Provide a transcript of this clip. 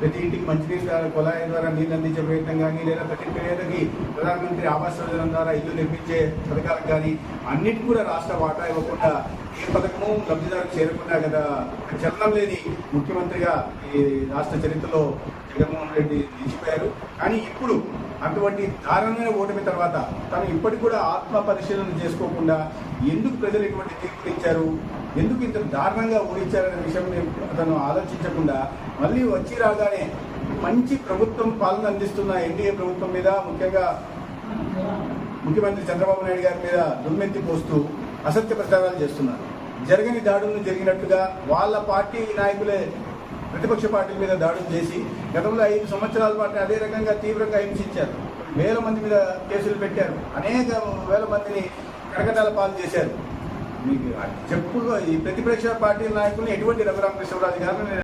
ప్రతి ఇంటికి మంచినీరు ద్వారా కుళాయి ద్వారా నీళ్ళు అందించే ప్రయత్నం కానీ లేదా ప్రతి పేదకి ప్రధానమంత్రి ఆవాస్ యోజన ద్వారా ఇల్లు నిర్మించే పథకాలకు కానీ అన్నిటి కూడా రాష్ట్ర వాటా ఇవ్వకుండా ఏ పథకము లబ్ధిదారులకు చేరకుండా కదా ఒక చలనం లేని ముఖ్యమంత్రిగా ఈ రాష్ట్ర చరిత్రలో జగన్మోహన్ రెడ్డి నిలిచిపోయారు. కానీ ఇప్పుడు అటువంటి దారుణమైన ఓటమి తర్వాత తను ఇప్పటికి కూడా ఆత్మ పరిశీలన చేసుకోకుండా ఎందుకు ప్రజలు ఇటువంటి తీర్పులు ఇచ్చారు? ఎందుకు ఇంత దారుణంగా ఊహించారనే విషయం అతను ఆలోచించకుండా మళ్ళీ వచ్చి రాగానే మంచి ప్రభుత్వం పాలన అందిస్తున్న ఎన్డీఏ ప్రభుత్వం మీద ముఖ్యంగా ముఖ్యమంత్రి చంద్రబాబు నాయుడు గారి మీద దుమ్మెత్తి పోస్తూ అసత్య ప్రచారాలు చేస్తున్నారు. జరగని దాడులను జరిగినట్టుగా వాళ్ళ పార్టీ నాయకులే ప్రతిపక్ష పార్టీల మీద దాడులు చేసి గతంలో ఐదు సంవత్సరాల పాటు అదే రకంగా తీవ్రంగా హింసించారు. వేల మంది మీద కేసులు పెట్టారు. అనేక వేల మందిని కడకటాల పాలు చేశారు. మీకు చెప్పు ఈ ప్రతిపక్ష పార్టీ నాయకులు ఎటువంటి రఘురామకృష్ణరాజు గారిని